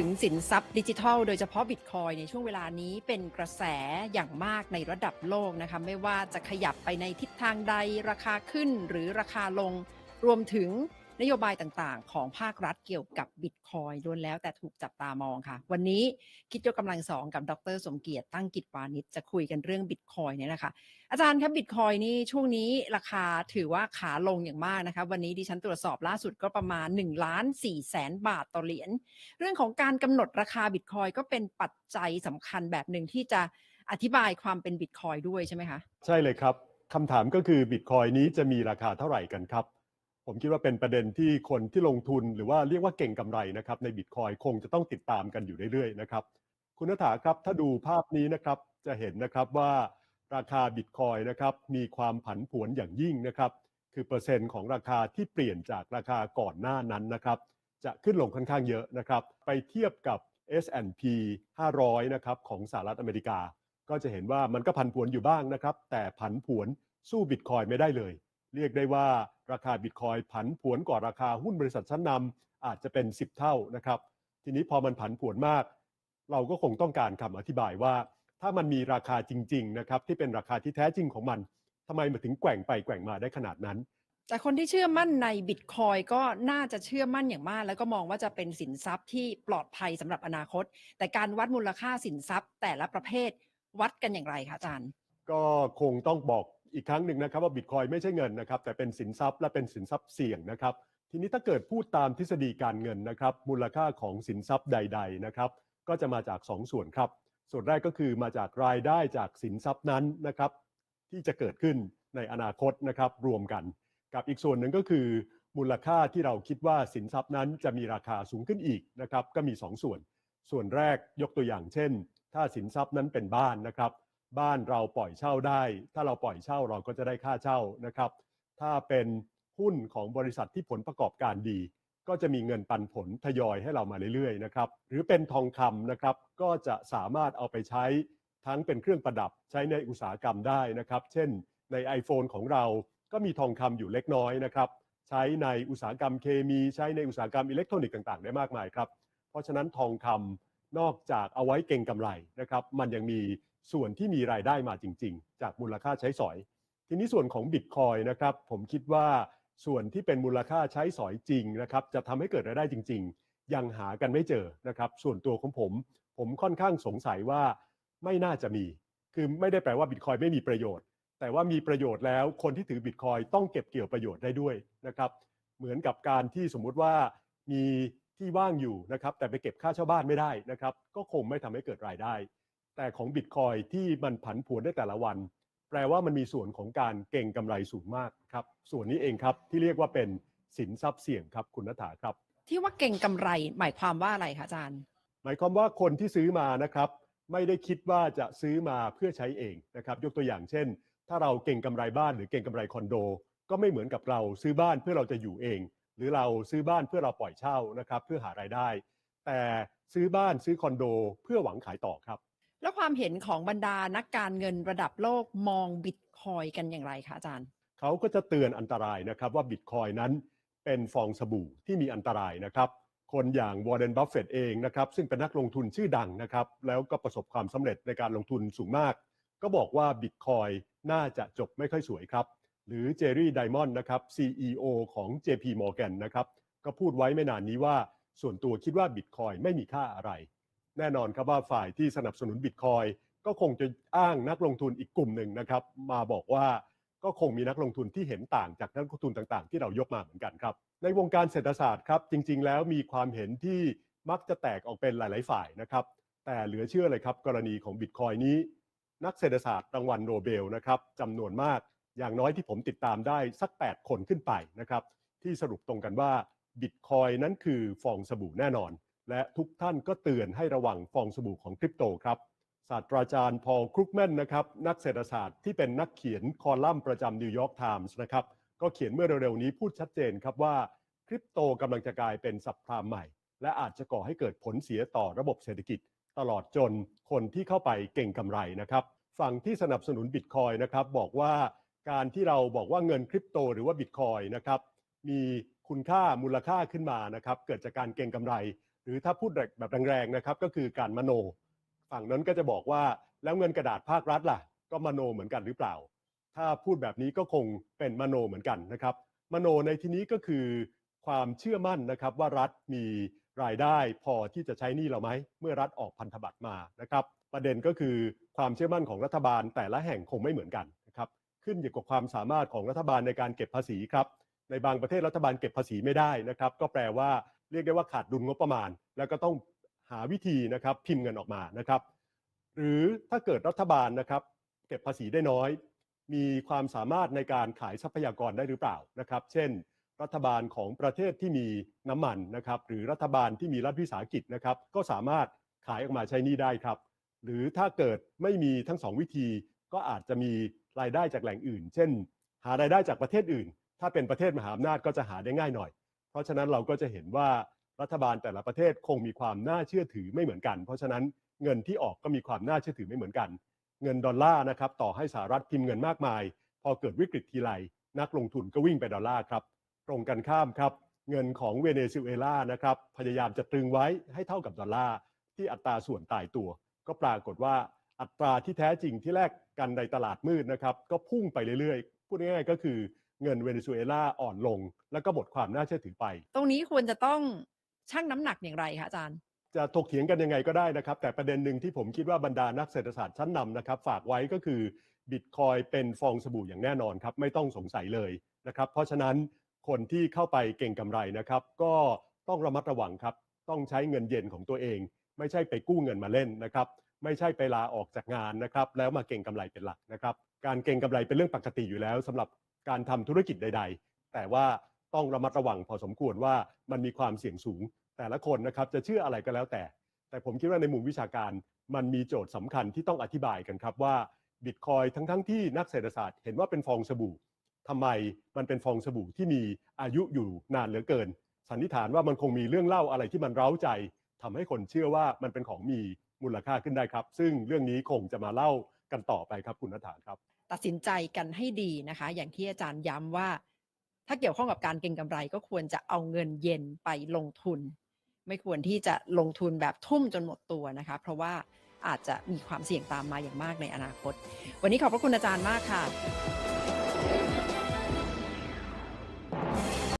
ถึงสินทรัพย์ดิจิทัล โดยเฉพาะบิตคอยในช่วงเวลานี้เป็นกระแสอย่างมากในระดับโลกนะคะไม่ว่าจะขยับไปในทิศทางใดราคาขึ้นหรือราคาลง รวมถึง นโยบายต่างๆ ของภาครัฐเกี่ยวกับบิตคอยล้วนแล้วแต่ถูกจับตามองค่ะ วันนี้คิดยกกำลังสองกับดรสมเกียรติตั้งกิจวานิชจะคุยกันเรื่องบิตคอยเนี่ยนะคะอาจารย์ครับบิตคอยนี่ช่วงนี้ราคาถือว่าขาลงอย่างมากนะคะวันนี้ดิฉันตรวจสอบล่าสุดก็ประมาณ1ล้าน4แสนบาทต่อเหรียญเรื่องของการกำหนดราคาบิตคอยก็เป็นปัจจัยสำคัญแบบหนึ่งที่จะอธิบายความเป็นบิตคอยด้วยใช่ไหมคะ ใช่เลยครับคำถามก็คือบิตคอยนี้จะมีราคาเท่าไหร่กันครับ ผมคิดว่าเป็นประเด็นที่คนที่ลงทุนหรือว่าเรียกว่าเก่งกำไรนะครับในบิตคอยคงจะต้องติดตามกันอยู่เรื่อยๆนะครับคุณนัฐาครับถ้าดูภาพนี้นะครับจะเห็นนะครับว่าราคาบิตคอยนะครับมีความผันผวนอย่างยิ่งนะครับคือเปอร์เซ็นต์ของราคาที่เปลี่ยนจากราคาก่อนหน้านั้นนะครับจะขึ้นลงค่อนข้างเยอะนะครับไปเทียบกับ S&P 500นะครับของสหรัฐอเมริกา ก็จะเห็นว่ามันก็ผันผวนอยู่บ้างนะครับแต่ผันผวนสู้บิตคอยไม่ได้เลย เรียกได้ว่าราคาบิตคอยผันผวนกว่าราคาหุ้นบริษัทชั้นนำอาจจะเป็น 10 เท่านะครับ ทีนี้พอมันผันผวนมาก เราก็คงต้องการคำอธิบายว่า ถ้ามันมีราคาจริง ๆ นะครับ ที่เป็นราคาที่แท้จริงของมันทำไมมันถึงแกว่งไปแกว่งมาได้ขนาดนั้น แต่คนที่เชื่อมั่นในบิตคอยก็น่าจะเชื่อมั่นอย่างมาก แล้วก็มองว่าจะเป็นสินทรัพย์ที่ปลอดภัยสำหรับอนาคต แต่การวัดมูลค่าสินทรัพย์ แต่ละประเภทวัดกันอย่างไรคะอาจารย์ ก็คงต้องบอก อีกครั้งหนึ่งนะครับว่าบิตคอยไม่ใช่เงินนะครับแต่เป็นสินทรัพย์และเป็นสินทรัพย์เสี่ยงนะครับ ทีนี้ถ้าเกิดพูดตามทฤษฎีการเงินนะครับมูลค่าของสินทรัพย์ใด ๆนะครับ ก็จะมาจาก 2 ส่วนครับ ส่วนแรกก็คือมาจากรายได้จากสินทรัพย์นั้นนะครับ ที่จะเกิดขึ้นในอนาคตนะครับรวมกัน กับอีกส่วนหนึ่งก็คือ มูลค่าที่เราคิดว่าสินทรัพย์นั้นจะมีราคาสูงขึ้นอีกนะครับ ก็มี 2 ส่วน ส่วนแรกยกตัวอย่างเช่น ถ้าสินทรัพย์นั้นเป็นบ้านนะครับ บ้านเราปล่อยเช่าได้ ถ้าเราปล่อยเช่าเราก็จะได้ค่าเช่านะครับ ถ้าเป็นหุ้นของบริษัทที่ผลประกอบการดี ก็จะมีเงินปันผลทยอยให้เรามาเรื่อยๆนะครับ หรือเป็นทองคำนะครับ ก็จะสามารถเอาไปใช้ทั้งเป็นเครื่องประดับใช้ในอุตสาหกรรมได้นะครับ เช่นใน iPhone ของเราก็มีทองคำอยู่เล็กน้อยนะครับ ใช้ในอุตสาหกรรมเคมี ใช้ในอุตสาหกรรมอิเล็กทรอนิกส์ต่างๆ ได้มากมายครับ เพราะฉะนั้นทองคำนอกจากเอาไว้เก่งกำไรนะครับ มันยังมี ส่วนที่มีรายได้มาจริง ๆ จากมูลค่าใช้สอย ทีนี้ส่วนของบิตคอยนะครับ ผมคิดว่าส่วนที่เป็นมูลค่าใช้สอยจริงนะครับจะทำให้เกิดรายได้จริง ๆ ยังหากันไม่เจอนะครับ ส่วนตัวของผม ผมค่อนข้างสงสัยว่าไม่น่าจะมี คือไม่ได้แปลว่าบิตคอยไม่มีประโยชน์ แต่ว่ามีประโยชน์แล้วคนที่ถือบิตคอยต้องเก็บเกี่ยวประโยชน์ได้ด้วยนะครับ เหมือนกับการที่สมมุติว่ามีที่ว่างอยู่นะครับ แต่ไปเก็บค่าเช่าบ้านไม่ได้นะครับ ก็คงไม่ทำให้เกิดรายได้ แต่ของบิตคอยที่มันผันผวนได้แต่ละวัน แปลว่ามันมีส่วนของการเก่งกำไรสูงมากครับ ส่วนนี้เองครับที่เรียกว่าเป็นสินทรัพย์เสี่ยงครับคุณนัฐาครับ ที่ว่าเก่งกำไรหมายความว่าอะไรคะอาจารย์ หมายความว่าคนที่ซื้อมานะครับ ไม่ได้คิดว่าจะซื้อมาเพื่อใช้เองนะครับ ยกตัวอย่างเช่น ถ้าเราเก่งกำไรบ้านหรือเก่งกำไรคอนโด ก็ไม่เหมือนกับเราซื้อบ้านเพื่อเราจะอยู่เอง หรือเราซื้อบ้านเพื่อเราปล่อยเช่านะครับ เพื่อหารายได้ แต่ซื้อบ้านซื้อคอนโด เพื่อหวังขายต่อครับ แล้วความเห็นของบรรดานักการเงินระดับโลกมองบิตคอยกันอย่างไรคะอาจารย์ เขาก็จะเตือนอันตรายนะครับว่าบิตคอยนั้นเป็นฟองสบู่ที่มีอันตรายนะครับ คนอย่างวอร์เรนบัฟเฟตเองนะครับ ซึ่งเป็นนักลงทุนชื่อดังนะครับ แล้วก็ประสบความสำเร็จในการลงทุนสูงมาก ก็บอกว่าบิตคอยน่าจะจบไม่ค่อยสวยครับ หรือเจอรี่ไดมอนด์นะครับ CEO ของ JP Morgan นะครับ ก็พูดไว้ไม่นานนี้ว่าส่วนตัวคิดว่าบิตคอยไม่มีค่าอะไร แน่นอนครับว่าฝ่ายที่สนับสนุนบิตคอยก็คงจะอ้างนักลงทุนอีกกลุ่มหนึ่งนะครับ มาบอกว่าก็คงมีนักลงทุนที่เห็นต่างจากนักลงทุนต่างๆ ที่เรายกมาเหมือนกันครับ ในวงการเศรษฐศาสตร์ครับ จริง ๆ แล้วมีความเห็นที่มักจะแตกออกเป็นหลาย ๆ ฝ่ายนะครับ แต่เหลือเชื่อเลยครับ กรณีของบิตคอยนี้ นักเศรษฐศาสตร์รางวัลโนเบลนะครับจำนวนมากอย่างน้อยที่ผมติดตามได้สัก 8 คนขึ้นไปนะครับ ที่สรุปตรงกันว่าบิตคอยนั้นคือฟองสบู่แน่นอน และทุกท่านก็เตือนให้ระวังฟองสบู่ของคริปโตครับ ศาสตราจารย์พอลครุกแมนนะครับ นักเศรษฐศาสตร์ที่เป็นนักเขียนคอลัมน์ประจำนิวยอร์กไทมส์นะครับ ก็เขียนเมื่อเร็วๆนี้พูดชัดเจนครับว่าคริปโตกำลังจะกลายเป็นสับพรามใหม่ และอาจจะก่อให้เกิดผลเสียต่อระบบเศรษฐกิจ ตลอดจนคนที่เข้าไปเก่งกำไรนะครับฝั่งที่สนับสนุนบิตคอยนะครับบอกว่าการที่เราบอกว่าเงินคริปโตหรือว่าบิตคอยนะครับมีคุณค่ามูลค่าขึ้นมานะครับเกิดจากการเก่งกำไร หรือถ้าพูดแบบแรงๆนะครับก็คือการมโน ฝั่งนั้นก็จะบอกว่าแล้วเงินกระดาษภาครัฐล่ะ ก็มโนเหมือนกันหรือเปล่า ถ้าพูดแบบนี้ก็คงเป็นมโนเหมือนกันนะครับมโนในที่นี้ก็คือความเชื่อมั่นนะครับว่ารัฐมีรายได้พอที่จะใช้นี้เราไหมเมื่อรัฐออกพันธบัตรมานะครับประเด็นก็คือความเชื่อมั่นของรัฐบาลแต่ละแห่งคงไม่เหมือนกันนะครับขึ้นอยู่กับความสามารถของรัฐบาลในการเก็บภาษีครับในบางประเทศรัฐบาลเก็บภาษีไม่ได้นะครับ ก็แปลว่า เรียกได้ว่าขาดดุลงบประมาณ แล้วก็ต้องหาวิธีนะครับพิมพ์เงินออกมานะครับ หรือถ้าเกิดรัฐบาลนะครับเก็บภาษีได้น้อย มีความสามารถในการขายทรัพยากรได้หรือเปล่านะครับ เช่น รัฐบาลของประเทศที่มีน้ำมันนะครับ หรือรัฐบาลที่มีรัฐวิสาหกิจนะครับ ก็สามารถขายออกมาใช้หนี้ได้ครับ หรือถ้าเกิดไม่มีทั้งสองวิธี ก็อาจจะมีรายได้จากแหล่งอื่น เช่น หารายได้จากประเทศอื่น ถ้าเป็นประเทศมหาอำนาจก็จะหาได้ง่ายหน่อย เพราะฉะนั้นเราก็จะเห็นว่ารัฐบาลแต่ละประเทศคงมีความน่าเชื่อถือไม่เหมือนกัน เพราะฉะนั้นเงินที่ออกก็มีความน่าเชื่อถือไม่เหมือนกัน เงินดอลลาร์นะครับต่อให้สหรัฐพิมพ์เงินมากมาย พอเกิดวิกฤตทีไรนักลงทุนก็วิ่งไปดอลลาร์ครับตรงกันข้ามครับเงินของเวเนซุเอลานะครับพยายามจะตรึงไว้ให้เท่ากับดอลลาร์ที่อัตราส่วนตายตัว ก็ปรากฏว่าอัตราที่แท้จริงที่แลกกันในตลาดมืดนะครับก็พุ่งไปเรื่อยๆพูดง่ายๆก็คือ เงินเวเนซุเอลาอ่อนลง แล้วก็หมดความน่าเชื่อถือไป ตรงนี้ควรจะต้องชั่งน้ำหนักอย่างไรคะอาจารย์ จะถกเถียงกันยังไงก็ได้นะครับ แต่ประเด็นหนึ่งที่ผมคิดว่าบรรดานักเศรษฐศาสตร์ชั้นนำนะครับ ฝากไว้ก็คือบิตคอยเป็นฟองสบู่อย่างแน่นอนครับไม่ต้องสงสัยเลยนะครับ เพราะฉะนั้นคนที่เข้าไปเก่งกำไรนะครับ ก็ต้องระมัดระวังครับ ต้องใช้เงินเย็นของตัวเอง ไม่ใช่ไปกู้เงินมาเล่นนะครับ ไม่ใช่ไปลาออกจากงานนะครับ แล้วมาเก่งกำไรเป็นหลักนะครับ การเก่งกำไรเป็นเรื่องปกติอยู่แล้วสำหรับ การทำธุรกิจใด ๆ แต่ว่าต้องระมัดระวังพอสมควรว่ามันมีความเสี่ยงสูง แต่ละคนนะครับจะเชื่ออะไรก็แล้วแต่ แต่ผมคิดว่าในมุมวิชาการมันมีโจทย์สำคัญที่ต้องอธิบายกันครับว่าบิตคอยทั้งทั้งที่นักเศรษฐศาสตร์เห็นว่าเป็นฟองสบู่ทำไมมันเป็นฟองสบู่ที่มีอายุอยู่นานเหลือเกิน สันนิษฐานว่ามันคงมีเรื่องเล่าอะไรที่มันเร้าใจทำให้คนเชื่อว่ามันเป็นของมีมูลค่าขึ้นได้ครับ ซึ่งเรื่องนี้คงจะมาเล่ากันต่อไปครับคุณนัฐานครับ ตัดสินใจกันให้ดีนะคะ อย่างที่อาจารย์ย้ำว่า ถ้าเกี่ยวข้องกับการเก็งกำไรก็ควรจะเอาเงินเย็นไปลงทุน ไม่ควรที่จะลงทุนแบบทุ่มจนหมดตัวนะคะ เพราะว่าอาจจะมีความเสี่ยงตามมาอย่างมากในอนาคต วันนี้ขอบพระคุณอาจารย์มากค่ะ